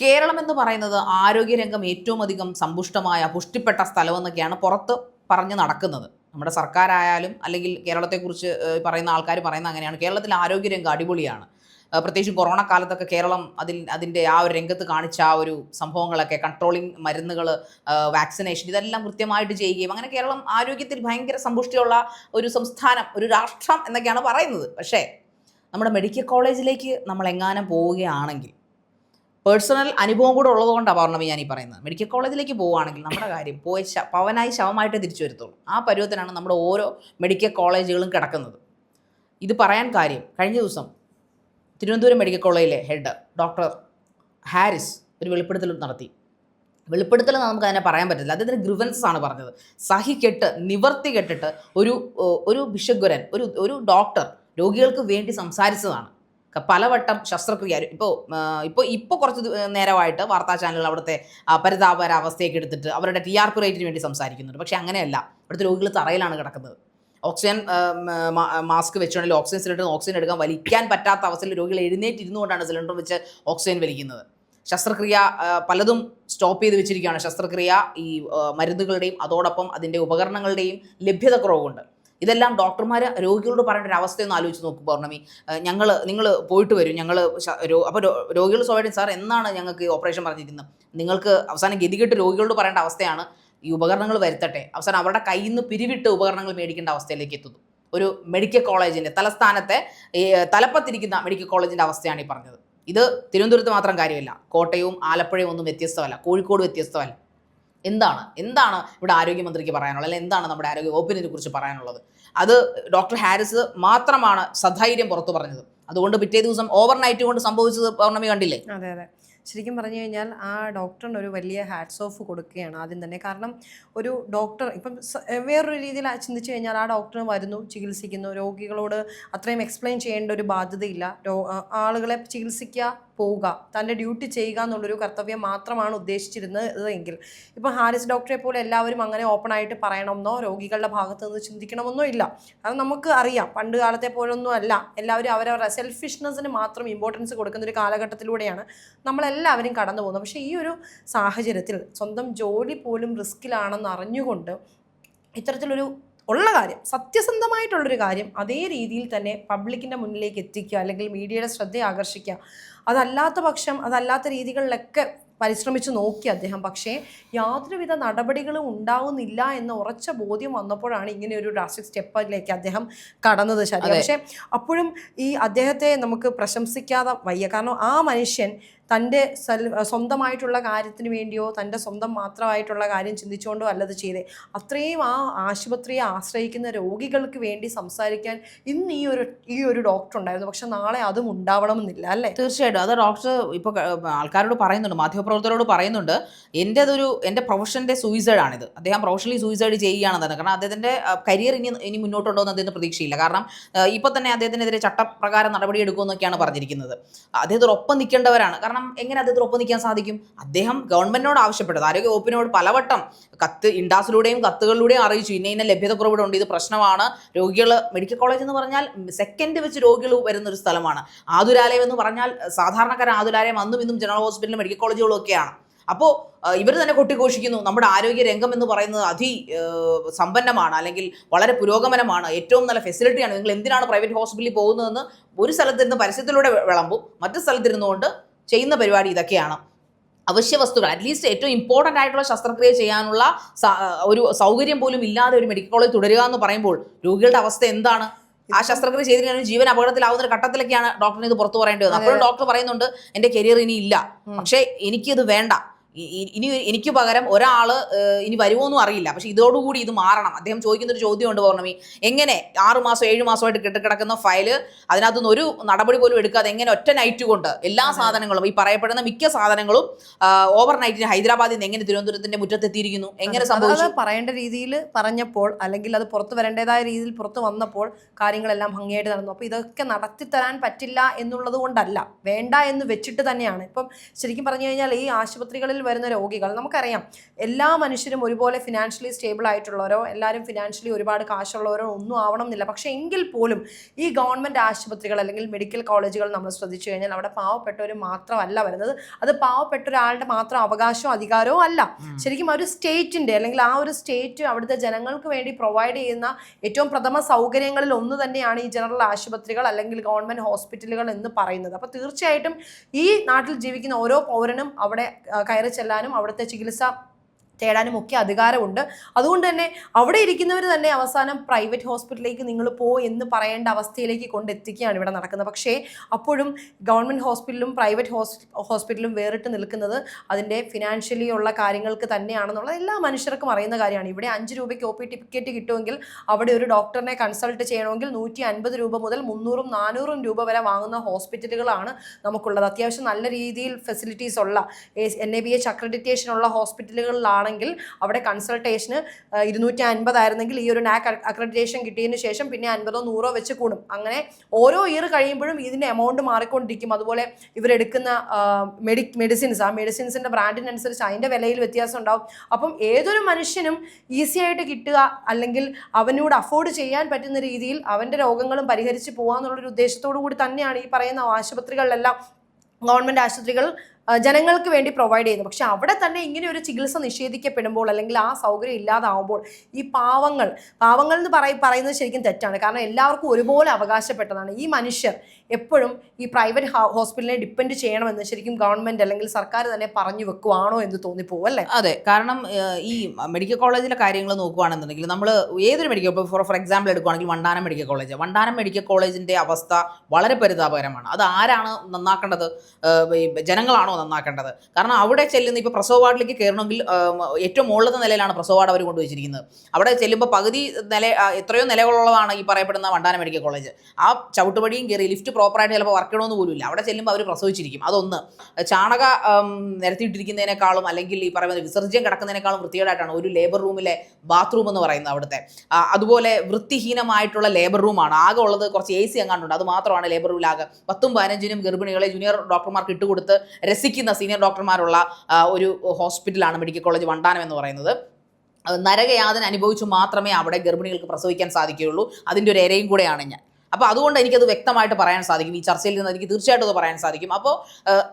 കേരളം എന്ന് പറയുന്നത് ആരോഗ്യരംഗം ഏറ്റവും അധികം സമ്പുഷ്ടമായ പുഷ്ടിപ്പെട്ട സ്ഥലമെന്നൊക്കെയാണ് പുറത്ത് പറഞ്ഞ് നടക്കുന്നത്. നമ്മുടെ സർക്കാരായാലും അല്ലെങ്കിൽ കേരളത്തെക്കുറിച്ച് പറയുന്ന ആൾക്കാർ പറയുന്ന അങ്ങനെയാണ്. കേരളത്തിലെ ആരോഗ്യരംഗം അടിപൊളിയാണ്. പ്രത്യേകിച്ചും കൊറോണ കാലത്തൊക്കെ കേരളം അതിൽ അതിന്റെ ആ ഒരു രംഗത്ത് കാണിച്ച ആ ഒരു സംഭവങ്ങളൊക്കെ കൺട്രോളിങ് മരുന്നുകൾ വാക്സിനേഷൻ ഇതെല്ലാം കൃത്യമായിട്ട് ചെയ്യുകയും അങ്ങനെ കേരളം ആരോഗ്യത്തിൽ ഭയങ്കര സമ്പുഷ്ടിയുള്ള ഒരു സംസ്ഥാനം ഒരു രാഷ്ട്രം എന്നൊക്കെയാണ് പറയുന്നത്. പക്ഷേ നമ്മുടെ മെഡിക്കൽ കോളേജിലേക്ക് നമ്മൾ എങ്ങാനും പോവുകയാണെങ്കിൽ പേഴ്സണൽ അനുഭവം കൂടെ ഉള്ളതുകൊണ്ടാണ് പൗർണമി ഞാൻ ഈ പറയുന്നത്. മെഡിക്കൽ കോളേജിലേക്ക് പോവുകയാണെങ്കിൽ നമ്മുടെ കാര്യം പോയി പവനായി ശവമായിട്ട് തിരിച്ചു വരുത്തുള്ളൂ. ആ പരുവത്തിനാണ് നമ്മുടെ ഓരോ മെഡിക്കൽ കോളേജുകളും കിടക്കുന്നത്. ഇത് പറയാൻ കാര്യം കഴിഞ്ഞ ദിവസം തിരുവനന്തപുരം മെഡിക്കൽ കോളേജിലെ ഹെഡ് ഡോക്ടർ ഹാരിസ് ഒരു വെളിപ്പെടുത്തൽ നടത്തി. വെളിപ്പെടുത്തൽ നമുക്ക് അതിനെ പറയാൻ പറ്റില്ല അദ്ദേഹത്തിന് ഗ്രിവൻസ് ആണ് പറഞ്ഞത്. സഹി കെട്ട് നിവർത്തി കെട്ടിട്ട് ഒരു ഒരു ഭിഷഗ്വരൻ ഒരു ഒരു ഡോക്ടർ രോഗികൾക്ക് വേണ്ടി സംസാരിച്ചതാണ്. പലവട്ടം ശസ്ത്രക്രിയ ഇപ്പോൾ ഇപ്പോൾ ഇപ്പോൾ കുറച്ച് നേരമായിട്ട് വാർത്താ ചാനലുകൾ അവിടുത്തെ പരിതാപരാവസ്ഥയൊക്കെ എടുത്തിട്ട് അവരുടെ ടി ആർ പി റേറ്റിന് വേണ്ടി സംസാരിക്കുന്നുണ്ട്. പക്ഷേ അങ്ങനെയല്ല. ഇവിടുത്തെ രോഗികൾ തറയിലാണ് കിടക്കുന്നത്. ഓക്സിജൻ മാസ്ക് വെച്ചുകൊണ്ടെങ്കിൽ ഓക്സിജൻ സിലിണ്ടർ ഓക്സിജൻ എടുക്കാൻ വലിക്കാൻ പറ്റാത്ത അവസ്ഥയിൽ രോഗികൾ എഴുന്നേറ്റ് ഇരുന്നുകൊണ്ടാണ് സിലിണ്ടർ വെച്ച് ഓക്സിജൻ വലിക്കുന്നത്. ശസ്ത്രക്രിയ പലതും സ്റ്റോപ്പ് ചെയ്ത് വെച്ചിരിക്കുകയാണ്. ശസ്ത്രക്രിയ ഈ മരുന്നുകളുടെയും അതോടൊപ്പം അതിന്റെ ഉപകരണങ്ങളുടെയും ലഭ്യത കുറവുണ്ട് ഇതെല്ലാം ഡോക്ടർമാർ രോഗികളോട് പറയേണ്ട ഒരു അവസ്ഥയൊന്ന് ആലോചിച്ച് നോക്കും പൗർണമി. ഞങ്ങൾ നിങ്ങൾ പോയിട്ട് വരും. ഞങ്ങൾ അപ്പോൾ രോഗികൾ സ്വാഭാവികം സാർ എന്നാണ് ഞങ്ങൾക്ക് ഓപ്പറേഷൻ പറഞ്ഞിരിക്കുന്നത്. നിങ്ങൾക്ക് അവസാനം ഗതികെട്ട് രോഗികളോട് പറയേണ്ട അവസ്ഥയാണ് ഈ ഉപകരണങ്ങൾ വരുത്തട്ടെ. അവസാനം അവരുടെ കയ്യിൽ നിന്ന് പിരിവിട്ട് ഉപകരണങ്ങൾ മേടിക്കേണ്ട അവസ്ഥയിലേക്ക് എത്തുന്നു. ഒരു മെഡിക്കൽ കോളേജിന്റെ തലസ്ഥാനത്തെ തലപ്പത്തിരിക്കുന്ന മെഡിക്കൽ കോളേജിന്റെ അവസ്ഥയാണ് ഈ പറഞ്ഞത്. ഇത് തിരുവനന്തപുരത്ത് മാത്രം കാര്യമില്ല. കോട്ടയവും ആലപ്പുഴയും ഒന്നും വ്യത്യസ്തമല്ല. കോഴിക്കോട് വ്യത്യസ്തമല്ല. എന്താണ്? എന്താണ് ഇവിടെ ആരോഗ്യമന്ത്രിക്ക് പറയാനുള്ളത്? അല്ലെങ്കിൽ എന്താണ് നമ്മുടെ ആരോഗ്യ വകുപ്പിനെ കുറിച്ച് പറയാനുള്ളത്? അത് ഡോക്ടർ ഹാരിസ് മാത്രമാണ് സധൈര്യം പുറത്തു പറഞ്ഞത്. അതുകൊണ്ട് പിറ്റേ ദിവസം ഓവർനൈറ്റ് കൊണ്ട് സംഭവിച്ചത് പൗർണമി കണ്ടില്ലേ? അതെ അതെ. ശരിക്കും പറഞ്ഞു കഴിഞ്ഞാൽ ആ ഡോക്ടറിന് ഒരു വലിയ ഹാറ്റ്സ് ഓഫ് കൊടുക്കുകയാണ് ആദ്യം തന്നെ. കാരണം ഒരു ഡോക്ടർ ഇപ്പം വേറൊരു രീതിയിൽ ചിന്തിച്ചു കഴിഞ്ഞാൽ ആ ഡോക്ടർ വരുന്നു ചികിത്സിക്കുന്നു. രോഗികളോട് അത്രയും എക്സ്പ്ലെയിൻ ചെയ്യേണ്ട ഒരു ബാധ്യതയില്ല. ആളുകളെ ചികിത്സിക്കുക പോവുക തന്റെ ഡ്യൂട്ടി ചെയ്യുക എന്നുള്ളൊരു കർത്തവ്യം മാത്രമാണ് ഉദ്ദേശിച്ചിരുന്നത് എങ്കിൽ. ഇപ്പോൾ ഹാരിസ് ഡോക്ടറെ പോലെ എല്ലാവരും അങ്ങനെ ഓപ്പൺ ആയിട്ട് പറയണമെന്നോ രോഗികളുടെ ഭാഗത്ത് നിന്ന് ചിന്തിക്കണമെന്നോ ഇല്ല. അത് നമുക്ക് അറിയാം. പണ്ട് കാലത്തെ പോലൊന്നും അല്ല. എല്ലാവരും അവരവരുടെ സെൽഫിഷ്നെസ്സിന് മാത്രം ഇമ്പോർട്ടൻസ് കൊടുക്കുന്ന ഒരു കാലഘട്ടത്തിലൂടെയാണ് നമ്മളെല്ലാവരും കടന്നു പോകുന്നത്. പക്ഷേ ഈ ഒരു സാഹചര്യത്തിൽ സ്വന്തം ജോലി പോലും റിസ്കിലാണെന്ന് അറിഞ്ഞുകൊണ്ട് ഇത്തരത്തിലൊരു ഉള്ള കാര്യം സത്യസന്ധമായിട്ടുള്ളൊരു കാര്യം അതേ രീതിയിൽ തന്നെ പബ്ലിക്കിന്റെ മുന്നിലേക്ക് എത്തിക്കുക അല്ലെങ്കിൽ മീഡിയയുടെ ശ്രദ്ധയെ ആകർഷിക്കുക അതല്ലാത്ത പക്ഷം അതല്ലാത്ത രീതികളിലൊക്കെ പരിശ്രമിച്ചു നോക്കി അദ്ദേഹം. പക്ഷേ യാതൊരുവിധ നടപടികളും ഉണ്ടാവുന്നില്ല എന്ന ഉറച്ച ബോധ്യം വന്നപ്പോഴാണ് ഇങ്ങനെ ഒരു ഡ്രാസ്റ്റിക് സ്റ്റെപ്പിലേക്ക് അദ്ദേഹം കടന്നത് ശരി. പക്ഷേ അപ്പോഴും ഈ അദ്ദേഹത്തെ നമുക്ക് പ്രശംസിക്കാതെ വയ്യ. കാരണം ആ മനുഷ്യൻ തന്റെ സ്വന്തമായിട്ടുള്ള കാര്യത്തിന് വേണ്ടിയോ തന്റെ സ്വന്തം മാത്രമായിട്ടുള്ള കാര്യം ചിന്തിച്ചുകൊണ്ടോ അല്ലത് ചെയ്തേ. അത്രയും ആ ആശുപത്രിയെ ആശ്രയിക്കുന്ന രോഗികൾക്ക് വേണ്ടി സംസാരിക്കാൻ ഇന്ന് ഈ ഒരു ഈ ഒരു ഡോക്ടർ ഉണ്ടായിരുന്നു. പക്ഷെ നാളെ അതും ഉണ്ടാവണമെന്നില്ല അല്ലേ? തീർച്ചയായിട്ടും. അത് ഡോക്ടർ ഇപ്പോൾ ആൾക്കാരോട് പറയുന്നുണ്ട് മാധ്യമപ്രവർത്തകരോട് പറയുന്നുണ്ട്. എന്റെ അതൊരു എന്റെ പ്രൊഫഷന്റെ സൂയിസൈഡ് ആണിത്. അദ്ദേഹം പ്രൊഫഷണലി സൂയിസൈഡ് ചെയ്യുകയാണെന്ന് തന്നെ കാരണം അദ്ദേഹത്തിന്റെ കരിയർ ഇനി ഇനി മുന്നോട്ടുണ്ടോ എന്ന് അദ്ദേഹത്തിന് പ്രതീക്ഷയില്ല. കാരണം ഇപ്പോൾ തന്നെ അദ്ദേഹത്തിനെതിരെ ചട്ടപ്രകാരം നടപടിയെടുക്കുമെന്നൊക്കെയാണ് പറഞ്ഞിരിക്കുന്നത്. അദ്ദേഹത്തോടൊപ്പം നിൽക്കേണ്ടവരാണ്. കാരണം എങ്ങനെ അദ്ദേഹത്തിന് ഒപ്പം നിൽക്കാൻ സാധിക്കും? അദ്ദേഹം ഗവൺമെന്റിനോട് ആവശ്യപ്പെട്ടത്. ആരോഗ്യ വകുപ്പിനോട് പലവട്ടം കത്ത് ഇൻഡാസിലൂടെയും കത്തുകളിലൂടെയും അറിയിച്ചു. ഇന്ന ഇന്ന ലഭ്യത ഇത് പ്രശ്നമാണ്. രോഗികൾ മെഡിക്കൽ കോളേജ് എന്ന് പറഞ്ഞാൽ സെക്കൻഡ് വെച്ച് രോഗികൾ വരുന്ന ഒരു സ്ഥലമാണ്. ആതുരാലയം എന്ന് പറഞ്ഞാൽ സാധാരണക്കാരൻ ആതുരാലയം അന്നും ഇന്നും ജനറൽ ഹോസ്പിറ്റലും മെഡിക്കൽ കോളേജുകളും ഒക്കെയാണ്. അപ്പോൾ ഇവർ തന്നെ കൊട്ടിഘോഷിക്കുന്നു. നമ്മുടെ ആരോഗ്യ രംഗം എന്ന് പറയുന്നത് അതി സമ്പന്നമാണ് അല്ലെങ്കിൽ വളരെ പുരോഗമനമാണ്. ഏറ്റവും നല്ല ഫെസിലിറ്റിയാണ് നിങ്ങൾ എന്തിനാണ് പ്രൈവറ്റ് ഹോസ്പിറ്റലിൽ പോകുന്നതെന്ന് ഒരു സ്ഥലത്തിരുന്ന് പരസ്യത്തിലൂടെ വിളമ്പും. മറ്റു സ്ഥലത്തിരുന്നുകൊണ്ട് ചെയ്യുന്ന പരിപാടി ഇതൊക്കെയാണ്. അവശ്യ വസ്തുക്കൾ അറ്റ്ലീസ്റ്റ് ഏറ്റവും ഇമ്പോർട്ടന്റ് ആയിട്ടുള്ള ശസ്ത്രക്രിയ ചെയ്യാനുള്ള ഒരു സൗകര്യം പോലും ഇല്ലാതെ ഒരു മെഡിക്കൽ കോളേജ് തുടരുക എന്ന് പറയുമ്പോൾ രോഗികളുടെ അവസ്ഥ എന്താണ്? ആ ശസ്ത്രക്രിയ ചെയ്ത് കഴിഞ്ഞാൽ ജീവൻ അപകടത്തിലാവുന്ന ഒരു ഘട്ടത്തിലൊക്കെയാണ് ഡോക്ടറിന് ഇത് പുറത്തു പറയേണ്ടി വന്നത്. അപ്പോഴും ഡോക്ടർ പറയുന്നുണ്ട് എന്റെ കരിയർ ഇനി ഇല്ല. പക്ഷേ എനിക്കിത് വേണ്ട. ഇനി എനിക്ക് പകരം ഒരാൾ ഇനി വരുമോന്നും അറിയില്ല. പക്ഷെ ഇതോടുകൂടി ഇത് മാറണം. അദ്ദേഹം ചോദിക്കുന്ന ഒരു ചോദ്യമുണ്ട് പൗർണമി. എങ്ങനെ ആറു മാസം ഏഴ് മാസമായിട്ട് കിട്ടിക്കിടക്കുന്ന ഫയൽ അതിനകത്തുനിന്ന് ഒരു നടപടി പോലും എടുക്കാതെ എങ്ങനെ ഒറ്റ നൈറ്റ് കൊണ്ട് എല്ലാ സാധനങ്ങളും ഈ പറയപ്പെടുന്ന മിക്ക സാധനങ്ങളും ഓവർ നൈറ്റിന് ഹൈദരാബാദിൽ നിന്ന് എങ്ങനെ തിരുവനന്തപുരത്തിന്റെ മുറ്റത്തെത്തിയിരിക്കുന്നു? എങ്ങനെ സംഭവിച്ചു? പറയേണ്ട രീതിയിൽ പറഞ്ഞപ്പോൾ അല്ലെങ്കിൽ അത് പുറത്ത് വരേണ്ടതായ രീതിയിൽ പുറത്തു വന്നപ്പോൾ കാര്യങ്ങളെല്ലാം ഭംഗിയായിട്ട് നടന്നു. അപ്പോൾ ഇതൊക്കെ നടത്തിത്തരാൻ പറ്റില്ല എന്നുള്ളത് കൊണ്ടല്ല. വേണ്ട എന്ന് വെച്ചിട്ട് തന്നെയാണ്. ഇപ്പം ശരിക്കും പറഞ്ഞു കഴിഞ്ഞാൽ ഈ ആശുപത്രികളിൽ വരുന്ന രോഗികൾ നമുക്കറിയാം. എല്ലാ മനുഷ്യരും ഒരുപോലെ ഫിനാൻഷ്യലി സ്റ്റേബിൾ ആയിട്ടുള്ളവരോ എല്ലാവരും ഫിനാൻഷ്യലി ഒരുപാട് കാശുള്ളവരോ ഒന്നും ആവണം എന്നില്ല പക്ഷേ എങ്കിൽ പോലും ഈ ഗവൺമെന്റ് ആശുപത്രികൾ അല്ലെങ്കിൽ മെഡിക്കൽ കോളേജുകൾ നമ്മൾ ശ്രദ്ധിച്ചു കഴിഞ്ഞാൽ അവിടെ പാവപ്പെട്ടവർ മാത്രമല്ല വരുന്നത്. അത് പാവപ്പെട്ട ഒരാളുടെ മാത്രം അവകാശമോ അധികാരമോ അല്ല. ശരിക്കും ഒരു സ്റ്റേറ്റിന്റെ അല്ലെങ്കിൽ ആ ഒരു സ്റ്റേറ്റ് അവിടുത്തെ ജനങ്ങൾക്ക് വേണ്ടി പ്രൊവൈഡ് ചെയ്യുന്ന ഏറ്റവും പ്രഥമ സൗകര്യങ്ങളിൽ ഒന്ന് തന്നെയാണ് ഈ ജനറൽ ആശുപത്രികൾ അല്ലെങ്കിൽ ഗവൺമെന്റ് ഹോസ്പിറ്റലുകൾ എന്ന് പറയുന്നത്. അപ്പോൾ തീർച്ചയായിട്ടും ഈ നാട്ടിൽ ജീവിക്കുന്ന ഓരോ പൗരനും അവിടെ ആ, കയറി ചെല്ലാനും അവിടുത്തെ ചികിത്സ തേടാനും ഒക്കെ അധികാരമുണ്ട്. അതുകൊണ്ട് തന്നെ അവിടെ ഇരിക്കുന്നവർ തന്നെ അവസാനം പ്രൈവറ്റ് ഹോസ്പിറ്റലിലേക്ക് നിങ്ങൾ പോ എന്ന് പറയേണ്ട അവസ്ഥയിലേക്ക് കൊണ്ടെത്തിക്കുകയാണ് ഇവിടെ നടക്കുന്നത്. പക്ഷേ അപ്പോഴും ഗവൺമെന്റ് ഹോസ്പിറ്റലും പ്രൈവറ്റ് ഹോസ്പിറ്റലും വേറിട്ട് നിൽക്കുന്നത് അതിന്റെ ഫിനാൻഷ്യലി ഉള്ള കാര്യങ്ങൾക്ക് തന്നെയാണെന്നുള്ളത് എല്ലാ മനുഷ്യർക്കും അറിയുന്ന കാര്യമാണ്. ഇവിടെ അഞ്ച് രൂപയ്ക്ക് ഒ പി ടിക്കറ്റ് കിട്ടുമെങ്കിൽ അവിടെ ഒരു ഡോക്ടറിനെ കൺസൾട്ട് ചെയ്യണമെങ്കിൽ നൂറ്റി അൻപത് രൂപ മുതൽ മുന്നൂറും നാനൂറും രൂപ വരെ വാങ്ങുന്ന ഹോസ്പിറ്റലുകളാണ് നമുക്കുള്ളത്. അത്യാവശ്യം നല്ല രീതിയിൽ ഫെസിലിറ്റീസ് ഉള്ള N A B H accreditation ഉള്ള ഹോസ്പിറ്റലുകളിലാണെങ്കിൽ അവിടെ കൺസൾട്ടേഷന് ഇരുന്നൂറ്റി അൻപതായിരുന്നെങ്കിൽ ഈ ഒരു നാക് അക്രഡിറ്റേഷൻ കിട്ടിയതിന് ശേഷം പിന്നെ അൻപതോ നൂറോ വെച്ച് കൂടും. അങ്ങനെ ഓരോ ഇയർ കഴിയുമ്പോഴും ഇതിന്റെ എമൗണ്ട് മാറിക്കൊണ്ടിരിക്കും. അതുപോലെ ഇവരെടുക്കുന്ന മെഡി മെഡിസിൻസ് ആ മെഡിസിൻസിന്റെ ബ്രാൻഡിനനുസരിച്ച് അതിന്റെ വിലയിൽ വ്യത്യാസം ഉണ്ടാവും. അപ്പം ഏതൊരു മനുഷ്യനും ഈസി ആയിട്ട് കിട്ടുക അല്ലെങ്കിൽ അവനോട് അഫോർഡ് ചെയ്യാൻ പറ്റുന്ന രീതിയിൽ അവന്റെ രോഗങ്ങളും പരിഹരിച്ച് പോകാന്നുള്ളൊരു ഉദ്ദേശത്തോടു കൂടി തന്നെയാണ് ഈ പറയുന്ന ആശുപത്രികളിലെല്ലാം ഗവൺമെന്റ് ആശുപത്രികൾ ജനങ്ങൾക്ക് വേണ്ടി പ്രൊവൈഡ് ചെയ്യുന്നു. പക്ഷെ അവിടെ തന്നെ ഇങ്ങനെ ഒരു ചികിത്സ നിഷേധിക്കപ്പെടുമ്പോൾ അല്ലെങ്കിൽ ആ സൗകര്യം ഇല്ലാതാവുമ്പോൾ ഈ പാവങ്ങൾ പാവങ്ങൾ എന്ന് പറയ പറയുന്നത് ശരിക്കും തെറ്റാണ്. കാരണം എല്ലാവർക്കും ഒരുപോലെ അവകാശപ്പെട്ടതാണ്. ഈ മനുഷ്യർ എപ്പോഴും ഈ പ്രൈവറ്റ് ഹോസ്പിറ്റലിനെ ഡിപ്പെൻഡ് ചെയ്യണമെന്ന് ശരിക്കും ഗവൺമെന്റ് അല്ലെങ്കിൽ സർക്കാർ തന്നെ പറഞ്ഞു വെക്കുവാണോ എന്ന് തോന്നിപ്പോവും അല്ലേ? അതെ. കാരണം ഈ മെഡിക്കൽ കോളേജിലെ കാര്യങ്ങൾ നോക്കുകയാണെന്നുണ്ടെങ്കിൽ നമ്മൾ ഏതൊരു മെഡിക്കൽ ഫോർ ഫോർ എക്സാമ്പിൾ എടുക്കുകയാണെങ്കിൽ Vandanam medical college Vandanam medical കോളേജിന്റെ അവസ്ഥ വളരെ പരിതാപകരമാണ്. അത് ആരാണ് നന്നാക്കേണ്ടത്? ജനങ്ങളാണോ നന്നാക്കേണ്ടത്. കാരണം അവിടെ ചെല്ലുന്ന ഇപ്പോൾ പ്രസവ വാർഡിലേക്ക് കയറണമെങ്കിൽ ഏറ്റവും മുകളിലത്തെ നിലയിലാണ് പ്രസവ വാർഡ് അവർ കൊണ്ടുവച്ചിരിക്കുന്നത്. അവിടെ ചെല്ലുമ്പോൾ പകുതി നില എത്രയോ നിലകളുള്ളതാണ് ഈ പറയപ്പെടുന്ന വണ്ടാന മെഡിക്കൽ കോളേജ്. ആ ചവിട്ടുപടിയും കയറി ലിഫ്റ്റ് പ്രോപ്പറായിട്ട് ചിലപ്പോൾ വർക്ക് ചെയ്യണമെന്ന് പോലും ഇല്ല അവിടെ ചെല്ലുമ്പോൾ അവർ പ്രസവിച്ചിരിക്കും. അതൊന്ന്. ചാണക നിരത്തിയിട്ടിരിക്കുന്നതിനേക്കാളും അല്ലെങ്കിൽ ഈ പറയുന്ന വിസർജ്യം കിടക്കുന്നതിനേക്കാളും വൃത്തികേടായിട്ടാണ് ഒരു ലേബർ റൂമിലെ ബാത്റൂം എന്ന് പറയുന്നത് അവിടുത്തെ. അതുപോലെ വൃത്തിഹീനമായിട്ടുള്ള ലേബർ റൂമാണ്. ആകെ ഉള്ളത് കുറച്ച് എ സി എങ്ങാണ്ടുണ്ട് അത് മാത്രമാണ് ലേബർ റൂമിലാകെ. പത്തും പതിനഞ്ചിനും ഗർഭിണികളെ ജൂനിയർ ഡോക്ടർമാർക്ക് ഇട്ടുകൊടുത്ത് രസിക്കുന്ന സീനിയർ ഡോക്ടർമാരുള്ള ഒരു ഹോസ്പിറ്റലാണ് മെഡിക്കൽ കോളേജ് വണ്ടാനം എന്ന് പറയുന്നത്. നരകയാതന അനുഭവിച്ചു മാത്രമേ അവിടെ ഗർഭിണികൾക്ക് പ്രസവിക്കാൻ സാധിക്കുകയുള്ളൂ. അതിന്റെ ഒരു ഇരയും കൂടെയാണ് ഞാൻ. അപ്പോൾ അതുകൊണ്ട് എനിക്കത് വ്യക്തമായിട്ട് പറയാൻ സാധിക്കും. ഈ ചർച്ചയിൽ നിന്ന് എനിക്ക് തീർച്ചയായിട്ടും അത് പറയാൻ സാധിക്കും. അപ്പോൾ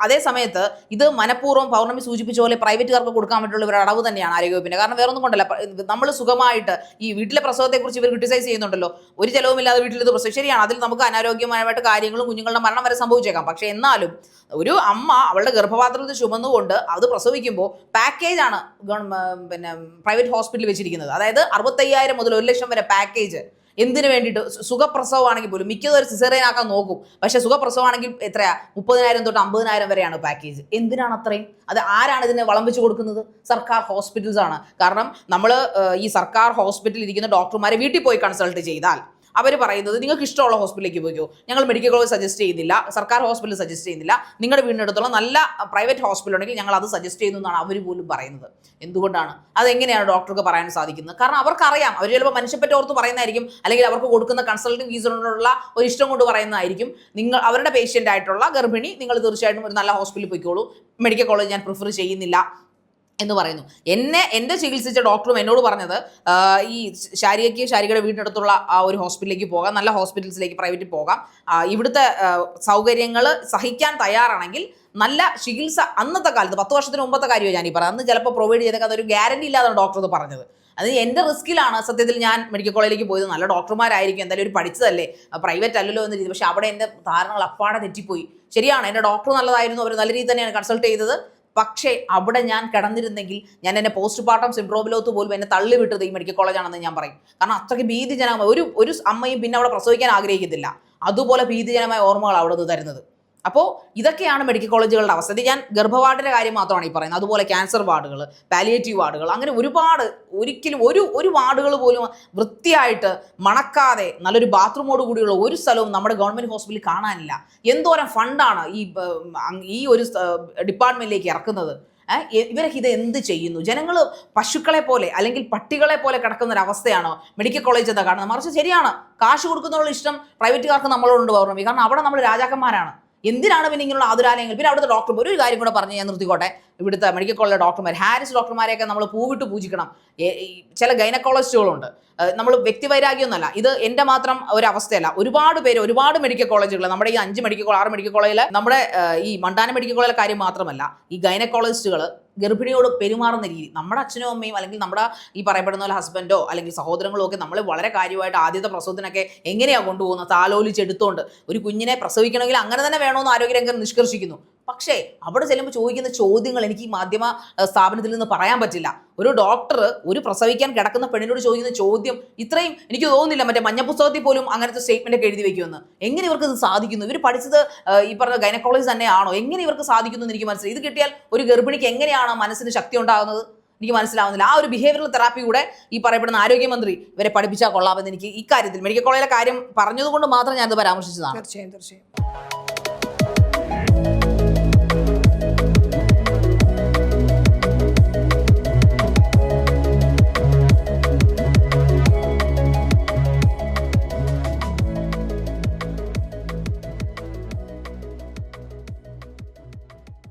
അതേ സമയത്ത് ഇത് മനഃപൂർവം പൗർണമി സൂചിപ്പിച്ച പോലെ പ്രൈവറ്റുകാർക്ക് കൊടുക്കാൻ പറ്റുള്ള ഒരു അടവ് തന്നെയാണ് ആരോഗ്യവകുപ്പിന്റെ കാരണം വേറൊന്നും കൊണ്ടല്ല. നമ്മൾ സുഖമായിട്ട് ഈ വീട്ടിലെ പ്രസവത്തെക്കുറിച്ച് ഇവർ ക്രിട്ടിസൈസ് ചെയ്യുന്നുണ്ടല്ലോ. ഒരു ചെലവുമില്ലാതെ വീട്ടിൽ ഇത് പ്രസവം ശരിയാണ്. അതിൽ നമുക്ക് അനാരോഗ്യമായിട്ട് കാര്യങ്ങളും കുഞ്ഞുങ്ങളുടെ മരണം വരെ സംഭവിച്ചേക്കാം. പക്ഷേ എന്നാലും ഒരു അമ്മ അവളുടെ ഗർഭപാത്രത്തിൽ ചുമന്നുകൊണ്ട് അത് പ്രസവിക്കുമ്പോൾ പാക്കേജാണ് പിന്നെ പ്രൈവറ്റ് ഹോസ്പിറ്റലിൽ വെച്ചിരിക്കുന്നത്. അതായത് അറുപത്തയ്യായിരം മുതൽ ഒരു ലക്ഷം വരെ പാക്കേജ് എന്തിനു വേണ്ടിയിട്ട്? സുഖപ്രസവമാണെങ്കിൽ പോലും മിക്കതും ഒരു സിസേറിയൻ ആക്കാൻ നോക്കും. പക്ഷേ സുഖപ്രസവമാണെങ്കിൽ എത്രയാ? മുപ്പതിനായിരം തൊട്ട് അമ്പതിനായിരം വരെയാണ് പാക്കേജ് എന്തിനാണ് അത്രയും? അത് ആരാണ് ഇതിനെ വളം കൊടുക്കുന്നത്? സർക്കാർ ഹോസ്പിറ്റൽസ് ആണ്. കാരണം നമ്മൾ ഈ സർക്കാർ ഹോസ്പിറ്റലിൽ ഇരിക്കുന്ന ഡോക്ടർമാരെ വീട്ടിൽ പോയി കൺസൾട്ട് ചെയ്താൽ അവർ പറയുന്നത് നിങ്ങൾക്ക് ഇഷ്ടമുള്ള ഹോസ്പിറ്റലിലേക്ക് പോയിക്കോ. ഞങ്ങൾ മെഡിക്കൽ കോളേജ് സജസ്റ്റ് ചെയ്യുന്നില്ല. സർക്കാർ ഹോസ്പിറ്റൽ സജസ്റ്റ് ചെയ്യുന്നില്ല. നിങ്ങളുടെ വീടിനടുത്തുള്ള നല്ല പ്രൈവറ്റ് ഹോസ്പിറ്റൽ ഉണ്ടെങ്കിൽ ഞങ്ങൾ അത് സജസ്റ്റ് ചെയ്യുന്നു എന്നാണ് അവർ പോലും പറയുന്നത്. എന്തുകൊണ്ടാണ്? അതെങ്ങനെയാണ് ഡോക്ടർക്ക് പറയാൻ സാധിക്കുന്നത്? കാരണം അവർക്കറിയാം. അവർ ചിലപ്പോൾ മനുഷ്യപ്പറ്റ ഓർത്ത് പറയുന്നതായിരിക്കും. അല്ലെങ്കിൽ അവർക്ക് കൊടുക്കുന്ന കൺസൾട്ടിംഗ് ഫീസിനോടുള്ള ഒരു ഇഷ്ടം കൊണ്ട് പറയുന്നതായിരിക്കും. നിങ്ങൾ അവരുടെ പേഷ്യന്റ് ആയിട്ടുള്ള ഗർഭിണി നിങ്ങൾ തീർച്ചയായിട്ടും ഒരു നല്ല ഹോസ്പിറ്റലിൽ പോയിക്കോളൂ. മെഡിക്കൽ കോളേജ് ഞാൻ പ്രിഫർ ചെയ്യുന്നില്ല. എന്ന് പറയുന്നു. എന്നെ എന്റെ ചികിത്സിച്ച ഡോക്ടറും എന്നോട് പറഞ്ഞത് ഈ ശാരികയ്ക്ക് ശാരികയുടെ വീടിനടുത്തുള്ള ആ ഒരു ഹോസ്പിറ്റലിലേക്ക് പോകാം നല്ല ഹോസ്പിറ്റൽസിലേക്ക് പ്രൈവറ്റിൽ പോകാം. ഇവിടുത്തെ സൗകര്യങ്ങൾ സഹിക്കാൻ തയ്യാറാണെങ്കിൽ നല്ല ചികിത്സ അന്നത്തെ കാലത്ത് പത്ത് വർഷത്തിന് മുമ്പത്തെ കാര്യമാണ് ഞാൻ ഈ അന്ന് ചിലപ്പോൾ പ്രൊവൈഡ് ചെയ്തൊക്കെ അതൊരു ഗ്യാരണ്ടി ഇല്ലാതാണ് ഡോക്ടർ അത് പറഞ്ഞത്. അത് എന്റെ റിസ്കിലാണ് സത്യത്തിൽ ഞാൻ മെഡിക്കൽ കോളേജിലേക്ക് പോയത്. നല്ല ഡോക്ടർമാരായിരിക്കും എന്തായാലും ഒരു പഠിച്ചതല്ലേ. പ്രൈവറ്റ് അല്ലല്ലോ എന്ന രീതി. പക്ഷേ അവിടെ എന്റെ ധാരണകൾ അപ്പാടെ തെറ്റിപ്പോയി. ശരിയാണ് എന്റെ ഡോക്ടർ നല്ലതായിരുന്നു. അവർ നല്ല രീതി തന്നെയാണ് കൺസൾട്ട് ചെയ്തത്. പക്ഷേ അവിടെ ഞാൻ കിടന്നിരുന്നെങ്കിൽ ഞാൻ എന്നെ പോസ്റ്റ് പാർട്ടം സിൻഡ്രോമിലോത്ത് പോലും എന്നെ തള്ളി വിട്ടത് ഈ മെഡിക്കൽ കോളേജാണെന്ന് ഞാൻ പറയും. കാരണം അത്രയ്ക്ക് ഭീതിജനമായ ഒരു ഒരു അമ്മയും പിന്നെ അവിടെ പ്രസവിക്കാൻ ആഗ്രഹിക്കത്തില്ല. അതുപോലെ ഭീതിജനമായ ഓർമ്മകൾ അവിടെ നിന്ന് തരുന്നത്. അപ്പോൾ ഇതൊക്കെയാണ് മെഡിക്കൽ കോളേജുകളുടെ അവസ്ഥ. ഇത് ഞാൻ ഗർഭവാർഡിന്റെ കാര്യം മാത്രമാണ് ഈ പറയുന്നത്. അതുപോലെ ക്യാൻസർ വാർഡുകൾ പാലിയേറ്റീവ് വാർഡുകൾ അങ്ങനെ ഒരുപാട് ഒരിക്കലും ഒരു ഒരു വാർഡുകൾ പോലും വൃത്തിയായിട്ട് മണക്കാതെ നല്ലൊരു ബാത്റൂമോട് കൂടിയുള്ള ഒരു സ്ഥലവും നമ്മുടെ ഗവൺമെന്റ് ഹോസ്പിറ്റലിൽ കാണാനില്ല. എന്തോരം ഫണ്ടാണ് ഈ ഈ ഒരു ഡിപ്പാർട്ട്മെന്റിലേക്ക് ഇറക്കുന്നത്. ഇവരൊക്കെ ഇത് എന്ത് ചെയ്യുന്നു? ജനങ്ങൾ പശുക്കളെ പോലെ അല്ലെങ്കിൽ പട്ടികളെ പോലെ കിടക്കുന്ന ഒരു അവസ്ഥയാണോ മെഡിക്കൽ കോളേജ് എന്താ കാണുന്നത്. മറിച്ച് ശരിയാണ്. കാശ് കൊടുക്കുന്നതിനുള്ള ഇഷ്ടം പ്രൈവറ്റുകാർക്ക് നമ്മളോടുണ്ട് പൗർണമി. കാരണം അവിടെ നമ്മൾ രാജാക്കന്മാരാണ്. എന്തിനാണ് പിന്നെ ഇങ്ങനെയുള്ള ആതുരാലയങ്ങൾ? പിന്നെ അവിടുത്തെ ഡോക്ടർ ഒരു കാര്യം കൂടെ പറഞ്ഞ് ഞാൻ നിർത്തിക്കോട്ടെ. ഇവിടുത്തെ മെഡിക്കൽ കോളേജിലെ ഡോക്ടർമാർ ഹാരിസ് ഡോക്ടർമാരെയൊക്കെ നമ്മൾ പൂവിട്ട് പൂജിക്കണം. ചില ഗൈനക്കോളജിസ്റ്റുകളുണ്ട്. നമ്മൾ വ്യക്തിവൈരാഗ്യമൊന്നുമല്ല ഇത് എന്റെ മാത്രം ഒരു അവസ്ഥയല്ല ഒരുപാട് പേര് ഒരുപാട് മെഡിക്കൽ കോളേജുകൾ നമ്മുടെ ഈ അഞ്ച് മെഡിക്കൽ ആറ് മെഡിക്കൽ കോളേജിൽ നമ്മുടെ ഈ മണ്ടാന മെഡിക്കൽ കോളേജിലെ കാര്യം മാത്രമല്ല ഈ ഗൈനക്കോളജിസ്റ്റുകൾ ഗർഭിണിയോട് പെരുമാറുന്ന രീതി നമ്മുടെ അച്ഛനും അമ്മയും അല്ലെങ്കിൽ നമ്മുടെ ഈ പറയപ്പെടുന്ന പോലെ ഹസ്ബൻഡോ അല്ലെങ്കിൽ സഹോദരങ്ങളോ ഒക്കെ നമ്മൾ വളരെ കാര്യമായിട്ട് ആദ്യത്തെ പ്രസവത്തിനൊക്കെ എങ്ങനെയാണ് കൊണ്ടുപോകുന്നത് താലോലിച്ചെടുത്തോണ്ട് ഒരു കുഞ്ഞിനെ പ്രസവിക്കണമെങ്കിൽ അങ്ങനെ തന്നെ വേണമെന്ന് ആരോഗ്യരംഗം നിഷ്കർഷിക്കുന്നു. പക്ഷേ അവിടെ ചെല്ലുമ്പോൾ ചോദിക്കുന്ന ചോദ്യങ്ങൾ എനിക്ക് ഈ മാധ്യമ സ്ഥാപനത്തിൽ നിന്ന് പറയാൻ പറ്റില്ല. ഒരു ഡോക്ടർ ഒരു പ്രസവിക്കാൻ കിടക്കുന്ന പെണ്ണിനോട് ചോദിക്കുന്ന ചോദ്യം ഇത്രയും എനിക്ക് തോന്നുന്നില്ല. മറ്റേ മഞ്ഞപ്പുസ്തകത്തിൽ പോലും അങ്ങനത്തെ സ്റ്റേറ്റ്മെന്റ് ഒക്കെ എഴുതി വെക്കുമെന്ന്. എങ്ങനെ ഇവർക്ക് ഇത് സാധിക്കുന്നു? ഇവർ പഠിച്ചത് ഈ പറഞ്ഞ ഗൈനക്കോളജി തന്നെയാണോ? എങ്ങനെ ഇവർക്ക് സാധിക്കുന്നു എനിക്ക് മനസ്സിലായി. ഇത് കിട്ടിയാൽ ഒരു ഗർഭിണിക്ക് എങ്ങനെയാണ് മനസ്സിന് ശക്തി ഉണ്ടാകുന്നത്? എനിക്ക് മനസ്സിലാവുന്നില്ല. ആ ഒരു ബിഹേവിയറൽ തെറാപ്പി കൂടെ ഈ പറയപ്പെടുന്ന ആരോഗ്യമന്ത്രി ഇവരെ പഠിപ്പിച്ചാൽ കൊള്ളാമെന്ന് എനിക്ക് ഇക്കാര്യത്തിൽ മെഡിക്കൽ കോളേജിലെ കാര്യം പറഞ്ഞതുകൊണ്ട് മാത്രം ഞാനത് പരാമർശിച്ചതാണ്. തീർച്ചയായും തീർച്ചയായും.